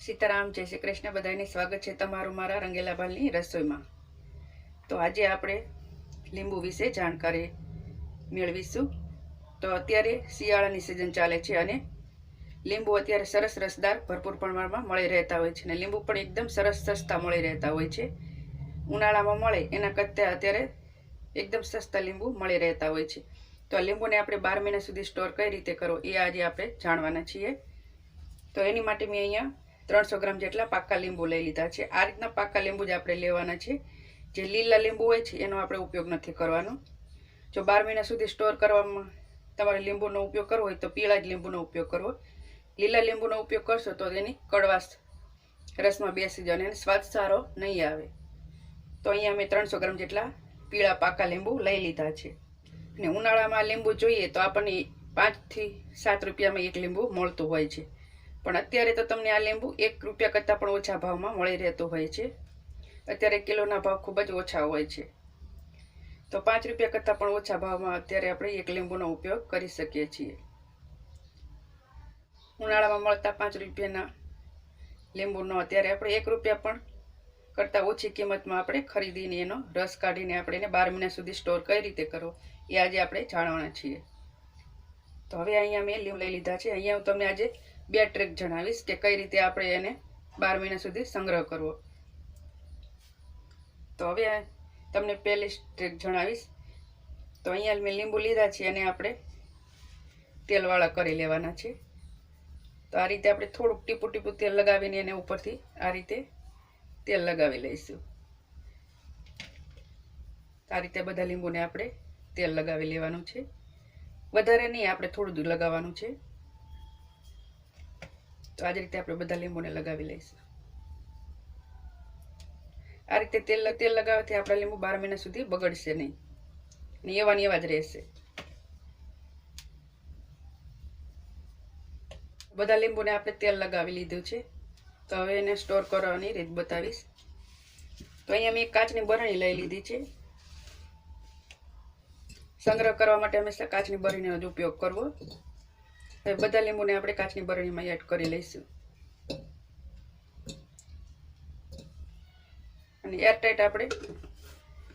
સીતારામ, જય શ્રી કૃષ્ણ, બધાને સ્વાગત છે તમારું મારા રંગેલા ભાલની રસોઈમાં. તો આજે આપણે લીંબુ વિશે જાણકારી મેળવીશું. તો અત્યારે શિયાળાની સિઝન ચાલે છે અને લીંબુ અત્યારે સરસ રસદાર, ભરપૂર પ્રમાણમાં મળી રહેતા હોય છે અને લીંબુ પણ એકદમ સરસ સસ્તા મળી રહેતા હોય છે. ઉનાળામાં મળે એના કરતાં અત્યારે એકદમ સસ્તા લીંબુ મળી રહેતા હોય છે. તો આ લીંબુને આપણે બાર મહિના સુધી સ્ટોર કઈ રીતે કરો એ આજે આપણે જાણવાના છીએ. તો એની માટે મેં અહીંયા ત્રણસો ગ્રામ જેટલા પાકા લીંબુ લઈ લીધા છે. આ રીતના પાકા લીંબુ જ આપણે લેવાના છે. જે લીલા લીંબુ હોય છે, એનો આપણે ઉપયોગ નથી કરવાનો. જો બાર મહિના સુધી સ્ટોર કરવામાં તમારે લીંબુનો ઉપયોગ કરવો હોય તો પીળા જ લીંબુનો ઉપયોગ કરવો. લીલા લીંબુનો ઉપયોગ કરશો તો એની કડવાશ રસમાં બેસી જાય અને સ્વાદ સારો નહીં આવે. તો અહીંયા મેં ત્રણસો ગ્રામ જેટલા પીળા પાકા લીંબુ લઈ લીધા છે. અને ઉનાળામાં લીંબુ જોઈએ તો આપણને પાંચથી સાત રૂપિયામાં એક લીંબુ મળતું હોય છે. પણ અત્યારે તો તમને આ લીંબુ એક રૂપિયા કરતાં પણ ઓછા ભાવમાં મળી રહેતો હોય છે. અત્યારે કિલોના ભાવ ખૂબ જ ઓછા હોય છે. તો પાંચ રૂપિયા કરતાં પણ ઓછા ભાવમાં અત્યારે આપણે એક લીંબુનો ઉપયોગ કરી શકીએ છીએ. ઉનાળામાં મળતા પાંચ રૂપિયાના લીંબુનો અત્યારે આપણે એક રૂપિયા પણ કરતાં ઓછી કિંમતમાં આપણે ખરીદીને એનો રસ કાઢીને આપણે એને બાર મહિના સુધી સ્ટોર કઈ રીતે કરવો એ આજે આપણે જાણવાના છીએ. તો હવે અહીંયા મેં લીંબ લઈ લીધા છે. અહીંયા હું તમને આજે બે ટ્રીક જણાવીશ કે કઈ રીતે આપણે એને બાર મહિના સુધી સંગ્રહ કરવો. તો હવે તમને પહેલી ટ્રીક જણાવીશ. તો અહીંયા મેં લીંબુ લીધા છે અને આપણે તેલવાળા કરી લેવાના છે. તો આ રીતે આપણે થોડુંક ટીપું ટીપું તેલ લગાવીને એને ઉપરથી આ રીતે તેલ લગાવી લઈશું. આ રીતે બધા લીંબુને આપણે તેલ લગાવી લેવાનું છે. વધારે નહીં, આપણે થોડું લગાવવાનું છે. તો આ રીતે આપણે બધા લીંબુને લગાવી લઈશું. આ રીતે તેલ તેલ લગાવવાથી આપણા લીંબુ બાર મહિના સુધી બગડશે નહીં. ને એવા ને એવા જ રહેશે. બધા લીંબુને આપણે તેલ લગાવી લીધું છે. તો હવે એને સ્ટોર કરવાની રીત બતાવીશ. તો અહીંયા મેં કાચની બરણી લઈ લીધી છે. સંગ્રહ કરવા માટે હંમેશા કાચની બરણીનો જ ઉપયોગ કરવો. હવે બધા લીંબુને આપણે કાચની બરણીમાં એડ કરી લઈશું. અને એરટાઈટ આપણે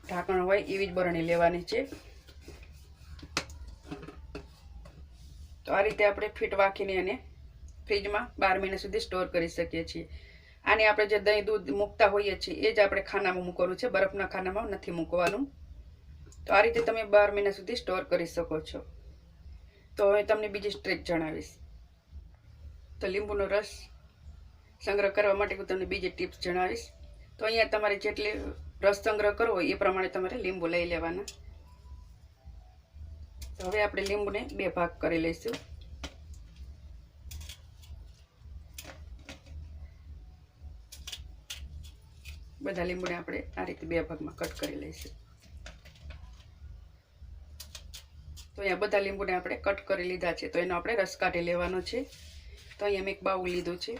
ઢાંકણ હોય એવી જ બરણી લેવાની છે. તો આ રીતે આપણે ફીટ વાંખીને એને ફ્રીજમાં બાર મહિના સુધી સ્ટોર કરી શકીએ છીએ. આને આપણે જે દહીં દૂધ મૂકતા હોઈએ છીએ, એ જ આપણે ખાનામાં મૂકવાનું છે. બરફના ખાનામાં નથી મૂકવાનું. તો આ રીતે તમે બાર મહિના સુધી સ્ટોર કરી શકો છો. તો હવે તમને બીજી ટ્રીક જણાવીશ. તો લીંબુનો રસ સંગ્રહ કરવા માટે હું તમને બીજી ટિપ્સ જણાવીશ. તો અહીંયા તમારે જેટલી રસ સંગ્રહ કરવો એ પ્રમાણે તમારે લીંબુ લઈ લેવાના. તો હવે આપણે લીંબુને બે ભાગ કરી લઈશું. બધા લીંબુને આપણે આ રીતે બે ભાગમાં કટ કરી લઈશું. તો અહીંયા બધા લીંબુને આપણે કટ કરી લીધા છે. તો એનો આપણે રસ કાઢી લેવાનો છે. તો અહીંયા મેં એક બાઉલ લીધું છે.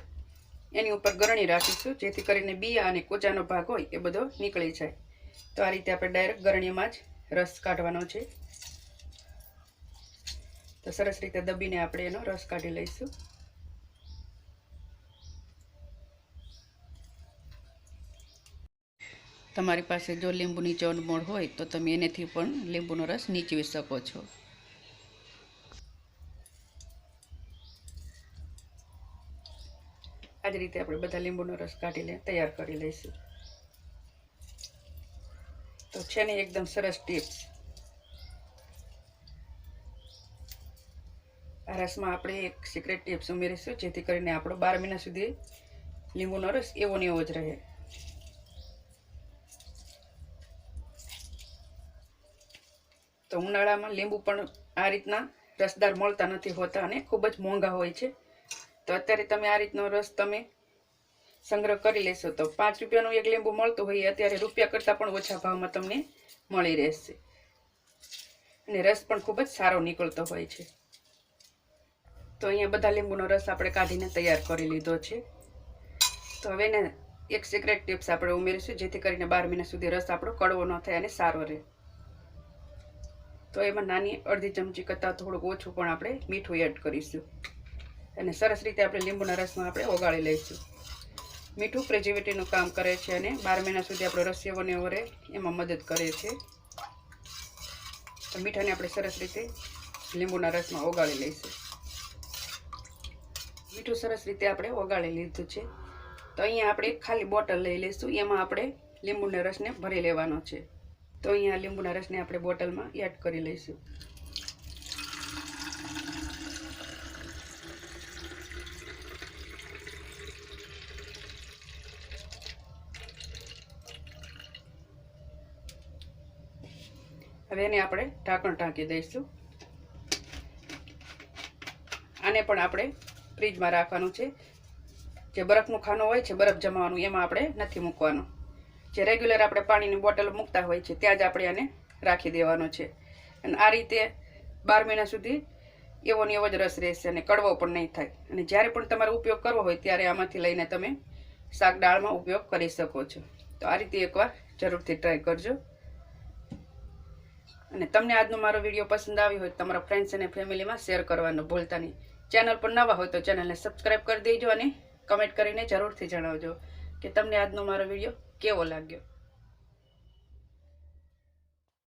એની ઉપર ગરણી રાખીશું, જેથી કરીને બિયા અને કોચાનો ભાગ હોય એ બધો નીકળી જાય. તો આ રીતે આપણે ડાયરેક્ટ ગરણીમાં જ રસ કાઢવાનો છે. તો સરસ રીતે દબીને આપણે એનો રસ કાઢી લઈશું. તમારી પાસે જો લીંબુ નીચેનું મોળ હોય તો તમે એનેથી પણ લીંબુનો રસ નીચવી શકો છો. આ જ રીતે આપણે બધા લીંબુનો રસ કાઢીને તૈયાર કરી લઈશું. તો છે ને એકદમ સરસ ટિપ્સ. આ રસમાં આપણે એક સિક્રેટ ટીપ્સ ઉમેરીશું, જેથી કરીને આપણો બાર મહિના સુધી લીંબુનો રસ એવો ને એવો જ રહે. તો ઉનાળામાં લીંબુ પણ આ રીતના રસદાર મળતા નથી હોતા અને ખૂબ જ મોંઘા હોય છે. તો અત્યારે તમે આ રીતનો રસ તમે સંગ્રહ કરી લેશો. તો પાંચ રૂપિયાનું એક લીંબુ મળતું હોય અત્યારે રૂપિયા કરતાં પણ ઓછા ભાવમાં તમને મળી રહેશે. અને રસ પણ ખૂબ જ સારો નીકળતો હોય છે. તો અહીંયા બધા લીંબુનો રસ આપણે કાઢીને તૈયાર કરી લીધો છે. તો હવે ને એક સિક્રેટ ટિપ્સ આપણે ઉમેરીશું, જેથી કરીને બાર મહિના સુધી રસ આપણો કડવો ન થાય અને સારો રહે. તો એમાં નાની અડધી ચમચી કરતાં થોડુંક ઓછું પણ આપણે મીઠું એડ કરીશું. અને સરસ રીતે આપણે લીંબુના રસમાં આપણે ઓગાળી લઈશું. મીઠું પ્રિઝર્વેટિવનું કામ કરે છે અને બાર મહિના સુધી આપણો રસિયો ને એવો એમાં મદદ કરે છે. તો મીઠાને આપણે સરસ રીતે લીંબુના રસમાં ઓગાળી લઈશું. મીઠું સરસ રીતે આપણે ઓગાળી લીધું છે. તો અહીંયા આપણે ખાલી બોટલ લઈ લઈશું, એમાં આપણે લીંબુના રસને ભરી લેવાનો છે. તો અહીંયા લીંબુના રસને આપણે બોટલમાં એડ કરી લઈશું. હવે એને આપણે ઢાંકણ ઢાંકી દઈશું. આને પણ આપણે ફ્રીજમાં રાખવાનું છે. જે બરફનું ખાનું હોય છે, બરફ જમાવાનું, એમાં આપણે નથી મૂકવાનું. જે રેગ્યુલર આપણે પાણીની બોટલ મૂકતા હોય છે, ત્યાં જ આપણે આને રાખી દેવાનો છે. અને આ રીતે બાર મહિના સુધી એવો ને એવો જ રસ રહેશે અને કડવો પણ નહીં થાય. અને જ્યારે પણ તમારે ઉપયોગ કરવો હોય, ત્યારે આમાંથી લઈને તમે શાક દાળમાં ઉપયોગ કરી શકો છો. તો આ રીતે એકવાર જરૂરથી ટ્રાય કરજો. અને તમને આજનો મારો વીડિયો પસંદ આવ્યો હોય તો તમારા ફ્રેન્ડ્સ અને ફેમિલીમાં શેર કરવાનું ભૂલતા નહીં. ચેનલ પર નવા હોય તો ચેનલને સબસ્ક્રાઈબ કરી દેજો અને કમેન્ટ કરીને જરૂરથી જણાવજો કે તમને આજનો મારો વીડિયો કેવો લાગ્યો.